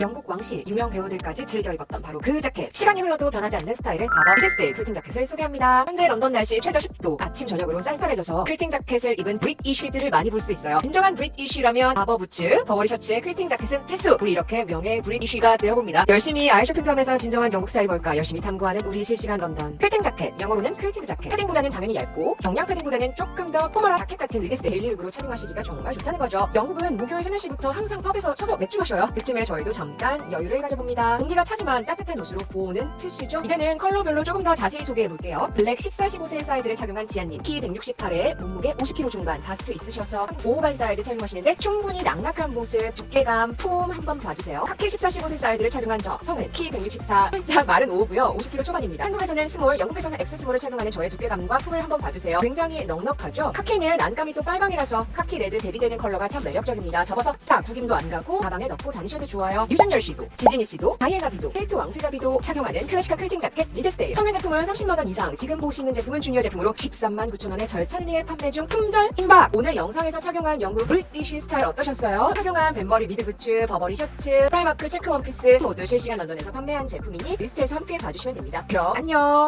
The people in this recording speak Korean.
영국 왕실 유명 배우들까지 즐겨 입었던 바로 그 자켓. 시간이 흘러도 변하지 않는 스타일의 바버 히데스데이 퀼팅 자켓을 소개합니다. 현재 런던 날씨 최저 10도 아침 저녁으로 쌀쌀해져서 퀼팅 자켓을 입은 브릿 이쉬들을 많이 볼 수 있어요. 진정한 브릿 이쉬라면 바버 부츠 버버리 셔츠에 퀼팅 자켓은 필수. 우리 이렇게 명예 브릿 이쉬가 되어봅니다. 열심히 아이 쇼핑도 하면서 진정한 영국 스타일이 뭘까 열심히 탐구하는 우리 실시간 런던. 퀼팅 자켓 영어로는 퀼티드 자켓. 패딩보다는 당연히 얇고 경량 패딩보다는 조금 더 포멀한 자켓 같은 리드스 데일리룩으로 착용하시기가 정말 좋다는 거죠. 영국은 목요일 새벽 시부터 항상 펍에서 서서 맥주 마셔요. 그 틈에 저희도 잠깐 여유를 가져봅니다. 공기가 차지만 따뜻한 옷으로 보호는 필수죠 이제는 컬러별로 조금 더 자세히 소개해볼게요. 블랙 14, 15세 사이즈를 착용한 지안님. 키 168에 몸무게 50kg 중반 바스트 있으셔서 5반 사이즈 착용하시는데 충분히 낙낙한 모습 두께감 품 한번 봐주세요. 카키 14, 15세 사이즈를 착용한 저 성은 키 164 살짝 마른 5고요. 50kg 초반입니다. 한국에서는 스몰 영국에서는 X 스몰을 착용하는 저의 두께감과 품을 한번 봐주세요. 굉장히 넉넉하죠? 카키는 안감이 또 빨강이라서 카키 레드 대비되는 컬러가 참 매력적입니다. 접어서 다 구김도 안 가고 가방에 넣고 다니셔도 좋아요 유전열 씨도 지진이 씨도 다이애나 비도 케이트 왕세자 비도 착용하는 클래식한 퀼팅 자켓 리드스테일. 성인 제품은 30만 원 이상. 지금 보시는 제품은 주니어 제품으로 13만 9천 원에 절찬리에 판매 중 품절 임박. 오늘 영상에서 착용한 영국 브리티쉬 스타일 어떠셨어요? 착용한 벤머리 미드 부츠 버버리 셔츠 프라이마크 체크 원피스 모두 실시간 런던에서 판매한 제품이니 리스트에서 함께 봐주시면 됩니다. 그럼 안녕